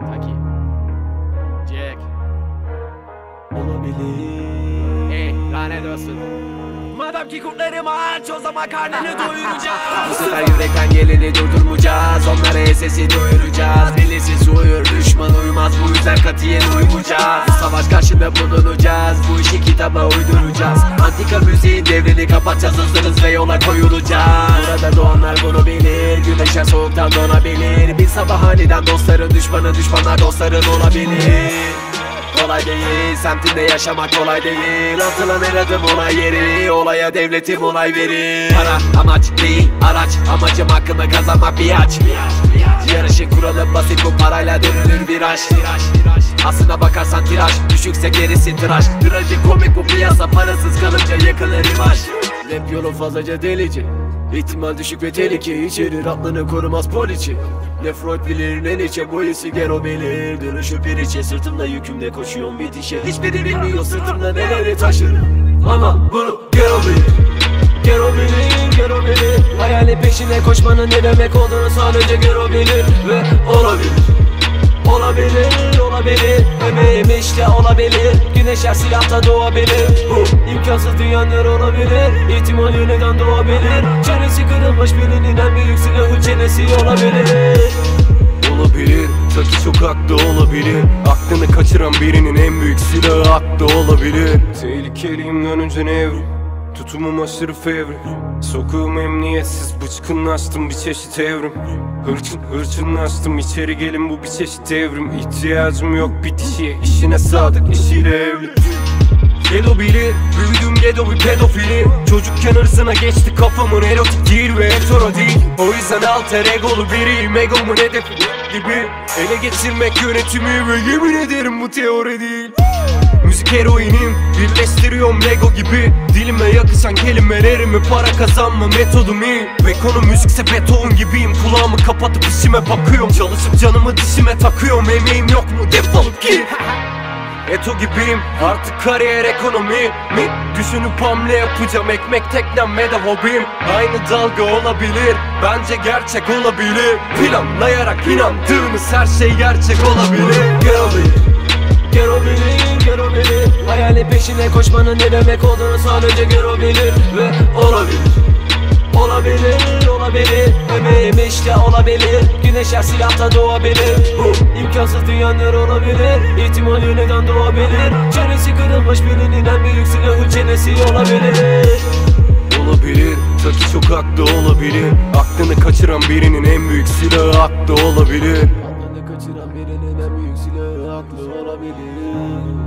Taki. Jack. Olabilir Ey lanet olsun. Madem ki kurtlarım aç o zaman karnını doyuracağız. Bu sefer yürekten geleni durdurmayacağız. Onlara sesi doyuracağız. Birisi uyur düşman uyumaz bu yüzden katiyen uymayacağız. Savaş karşında bulunacağız. Bu işi kitaba uyduracağız. Antika müziğin devrini kapatacağız hızlınız ve yola koyulacağız. Burada doğanlar bunu bilir. Güneşer soğuktan donabilir. Bir sabah aniden dostların düşmanı düşmanlar dostların olabilir. Kolay değil, semtinde yaşamak kolay değil Atılan her adım olay yeri Olaya devletim olay verir Para amaç değil araç Amacım hakkında kazanmak bir aç Yarışın kuralı parayla dönülür viraj. Aslına bakarsan tiraj Düşükse gerisi tıraş. Komik bu piyasa Parasız kalınca yakılır imaj. Rap yolu fazlaca delici. İhtimal düşük ve tehlike içerir aklını korumaz poliçi. Ne Freud bilir ne Nietzsche hissi Gero bilir. Dönüşü bir içe sırtımda yükümle koşuyorum bitişe Hiçbiri bilmiyor sırtımda neleri taşırım Ama bunu Gero bilir Gero bilir, Gero bilir Hayalin peşine koşmanın ne demek olduğunu sadece Gero bilir Ve olabilir Olabilir, olabilir. Emeğim işte olabilir. Güneş her silahta doğabilir. Bu imkansız dünyalar olabilir. İhtimal yeniden doğabilir. Çenesi kırılmış birinin en büyük silahı çenesi olabilir. Olabilir. Taki sokakta olabilir. Aklını kaçıran birinin en büyük silahı aklı olabilir. Tehlikeliyim dönünce nevrim Tutumum aşırı fevri. Sokağım emniyetsiz bıçkınlaştım bir çeşit evrim. Hırçın hırçınlaştım içeri gelin bu bir çeşit devrim. İhtiyacım yok bitişiye işine sadık eşiyle evli. Gedo bilir, büyüdüm gedo bir pedofili. Çocukken hırsına geçti kafamın erotik değil ve hetero değil. O yüzden alter egolu biriyim egomun hedefi gibi. Ele geçirmek yönetimi ve yemin ederim bu teori değil Müzik heroinim Birleştiriyorum Lego gibi. Dilime yakışan kelimelerimi para kazanma metodum iyi. Ve konu müzikse beton gibiyim. Kulağımı kapatıp işime bakıyorum. Çalışıp canımı dişime takıyorum. Emeğim yok mu? Defolup git. Eto gibiyim. Artık kariyer ekonomi. Mi? Düşünüp hamle yapacağım. Ekmek teknem ve de hobim. Aynı dalga olabilir. Bence gerçek olabilir. Planlayarak inandığımız her şey gerçek olabilir. Gero bilir Gero bilir, Gero bilir Hayalin peşine koşmanın ne demek olduğunu sadece Gero bilir Ve olabilir. Olabilir, olabilir. Emeğim işte olabilir. Güneş her silahta doğabilir. Bu imkansız dünyalar olabilir. İhtimal yeniden doğabilir? Çenesi kırılmış birinin en büyük silahı çenesi olabilir. Olabilir. Taki sokakta olabilir. Aklını kaçıran birinin en büyük silahı aklı olabilir. Aklını kaçıran birinin en büyük silahı aklı olabilir